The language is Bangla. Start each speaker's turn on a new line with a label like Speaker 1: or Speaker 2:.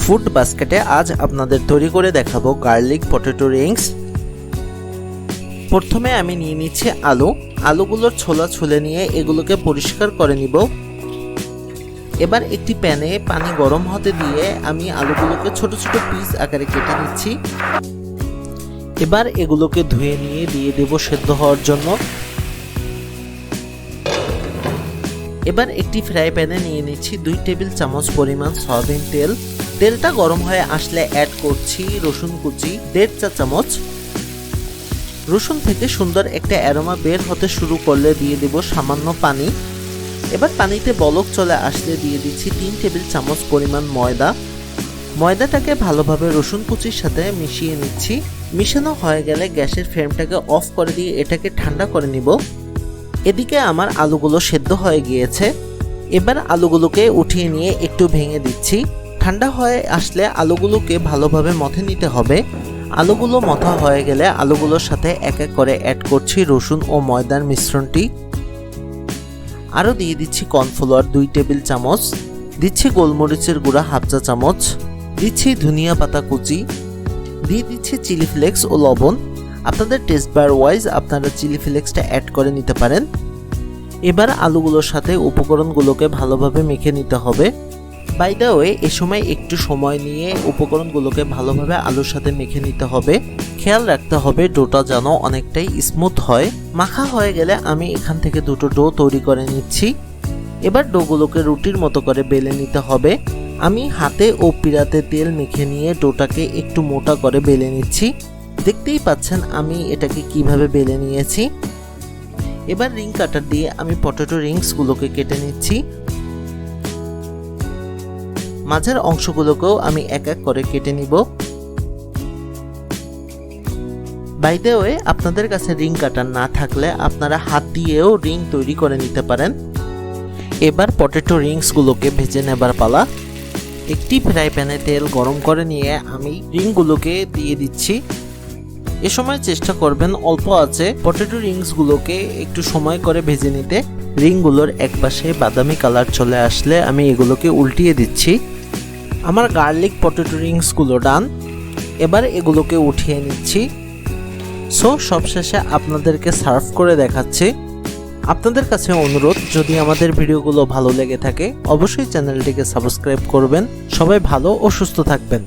Speaker 1: ফুড বাস্কেটে আজ আপনাদের তৈরি করে দেখাবো গার্লিক পটেটো রিংস। প্রথমে আমি নিয়ে নিচ্ছি আলু। আলুগুলোর ছোলা ছুলে নিয়ে এগুলোকে পরিষ্কার করে নিব। এবার একটি প্যানে পানি গরম হতে দিয়ে আমি আলুগুলোকে ছোট ছোট পিস আকারে কেটে নিচ্ছি। এবার এগুলোকে ধুয়ে নিয়ে দিয়ে দেব সেদ্ধ হওয়ার জন্য। এবার একটি ফ্রাই প্যানে নিয়ে নিচ্ছি দুই টেবিল চামচ পরিমাণ সয়াবিন তেল। তেলটা গরম হয়ে আসলে অ্যাড করছি রসুন কুচি, দেড় চা চামচ। রসুন থেকে সুন্দর একটা অ্যারোমা বের হতে শুরু করলে দিয়ে দেব সামান্য পানি। এবার পানিতে বলক চলে আসলে দিয়ে দিচ্ছি তিন টেবিল চামচ পরিমাণ ময়দা। ময়দাটাকে ভালোভাবে রসুন কুচির সাথে মিশিয়ে নিচ্ছি। মিশানো হয়ে গেলে গ্যাসের ফ্লেমটাকে অফ করে দিয়ে এটাকে ঠান্ডা করে নিব। এদিকে আমার আলুগুলো সেদ্ধ হয়ে গিয়েছে। এবার আলুগুলোকে উঠিয়ে নিয়ে একটু ভেঙে দিচ্ছি। ঠান্ডা হয়ে আসলে আলুগুলোকে ভালোভাবে মথে নিতে হবে। আলুগুলো মথা হয়ে গেলে আলুগুলোর সাথে এক এক করে অ্যাড করছি রসুন ও ময়দার মিশ্রণটি। আরও দিয়ে দিচ্ছি কর্নফ্লাওয়ার দুই টেবিল চামচ, দিচ্ছি গোলমরিচের গুঁড়া হাফ চা চামচ, দিচ্ছি ধনিয়া পাতা কুচি, দিয়ে দিচ্ছি চিলি ফ্লেক্স ও লবণ। আপনাদের টেস্ট বার ওয়াইজ আপনারা চিলি ফ্লেক্সটা অ্যাড করে নিতে পারেন। এবার আলুগুলোর সাথে উপকরণগুলোকে ভালোভাবে মেখে নিতে হবে। বাই দ্য ওয়ে এ সময় একটু সময় নিয়ে উপকরণগুলোকে ভালোভাবে আলুর সাথে মেখে নিতে হবে। খেয়াল রাখতে হবে, ডোটা যেন অনেকটাই স্মুথ হয়। মাখা হয়ে গেলে আমি এখান থেকে দুটো ডো তৈরি করে নিচ্ছি। এবার ডোগুলোকে রুটির মতো করে বেলে নিতে হবে। আমি হাতে ও পিরাতে তেল মেখে নিয়ে ডোটাকে একটু মোটা করে বেলে নিচ্ছি। দেখতেই পাচ্ছেন আমি এটাকে কীভাবে বেলে নিয়েছি। এবার রিং কাটার দিয়ে আমি পটেটো রিংসগুলোকে কেটে নিচ্ছি। মাঝের অংশগুলোকেও আমি এক এক করে কেটে নিব। বাইদে ওয়ে আপনাদের কাছে রিং কাটার না থাকলে আপনারা হাত দিয়েও রিং তৈরি করে নিতে পারেন। এবার পটেটো রিংসগুলোকে ভেজে নেবার পালা। একটি ফ্রাই প্যানে তেল গরম করে নিয়ে আমি রিংগুলোকে দিয়ে দিচ্ছি। এ সময় চেষ্টা করবেন অল্প আছে পটেটো রিংসগুলোকে একটু সময় করে ভেজে নিতে। রিংগুলোর একপাশে বাদামি কালার চলে আসলে আমি এগুলোকে উল্টিয়ে দিচ্ছি। আমার গার্লিক পটেটো রিংসগুলো ডান। এবার এগুলোকে উঠিয়ে নিচ্ছি। সো সবশেষে আপনাদেরকে সার্ভ করে দেখাচ্ছি। আপনাদের কাছে অনুরোধ, যদি আমাদের ভিডিওগুলো ভালো লেগে থাকে, অবশ্যই চ্যানেলটিকে সাবস্ক্রাইব করবেন। সবাই ভালো ও সুস্থ থাকবেন।